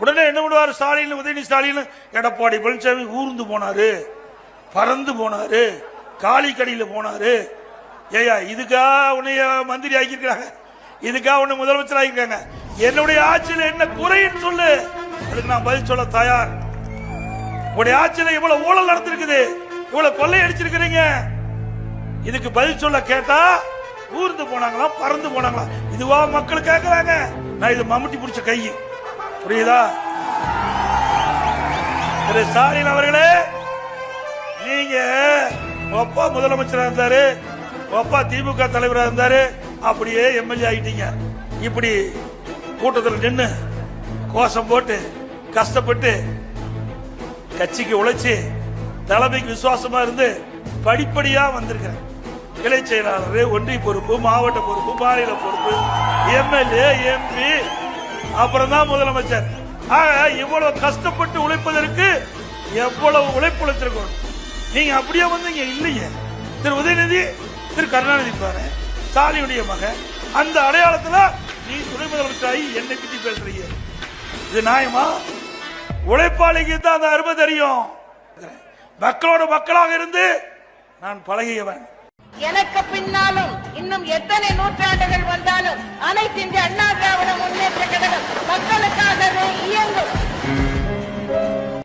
உடனே என்ன பண்ணுவார் ஸ்டாலின் உதயநிதி ஸ்டாலின் எடப்பாடி பழனிசாமி ஊர்ந்து போனாரு. பறந்து போனாரு. காளிக்கடியில போனாரு. ஏயா இதுக்கா உன்னைய மந்திரி ஆக்கியிருக்காங்க இதுக்கா உன்னை முதலமைச்சர் ஆக்கியிருக்காங்க. என்னுடைய ஆட்சியில் என்ன குறைன்னு சொல்லு. அதுக்கு நான் பதில் சொல்ல தயார். உடைய ஆட்சியில் இவ்வளவு ஊழல் நடந்திருக்குது. இவ்வளவு கொள்ளை அடிச்சிருக்கிறீங்க. இதுக்கு பதில் சொல்ல கேட்டா ஊர்ந்து போனாங்களா பறந்து போனாங்களா? இதுவா மக்கள் கேட்கிறாங்க நான் இது மம்முட்டி பிடிச்ச கை புரியுதா? திரு ஸ்டாலின் அவர்களே நீங்க அப்பா முதலமைச்சரா இருந்தாரு அப்பா திமுக தலைவரா இருந்தாரு அப்படியே எம்எல்ஏ ஆயிட்டீங்க. இப்படி கூட்டத்தில் நின்று கோஷம் போட்டு கஷ்டப்பட்டு கட்சிக்கு உழைச்சி தலைமைக்கு விசுவாசமா இருந்து படிப்படியா வந்திருக்கிறேன். கிளை செயலாளர் ஒன்றிய பொறுப்பு மாவட்ட பொறுப்பு மாநில பொறுப்பு எம்எல்ஏ எம்பி அப்புறம் தான் முதலமைச்சர் ஆக இவ்வளவு கஷ்டப்பட்டு உழைப்பதற்கு எவ்வளவு உழைப்பு உழைத்திருக்கணும் நீங்க அப்படியே வந்தீங்க இல்லையே. திரு உதயநிதி திரு கருணாநிதி பாரு ஸ்டாலினுடைய மகன். அந்த அடையாளத்துல நீ துணை முதலமைச்சராகி என்னை பத்தி பேசுறீங்க. இது நியாயமா? உழைப்பாளிக்கு தான் அந்த அருமை தெரியும். மக்களோட மக்களாக இருந்து நான் பழகியவன். எனக்கு பின்னாலும் இன்னும் எத்தனை நூற்றாண்டுகள் வந்தாலும் அனைத்து இந்திய அண்ணா திராவிட முன்னேற்ற Olha,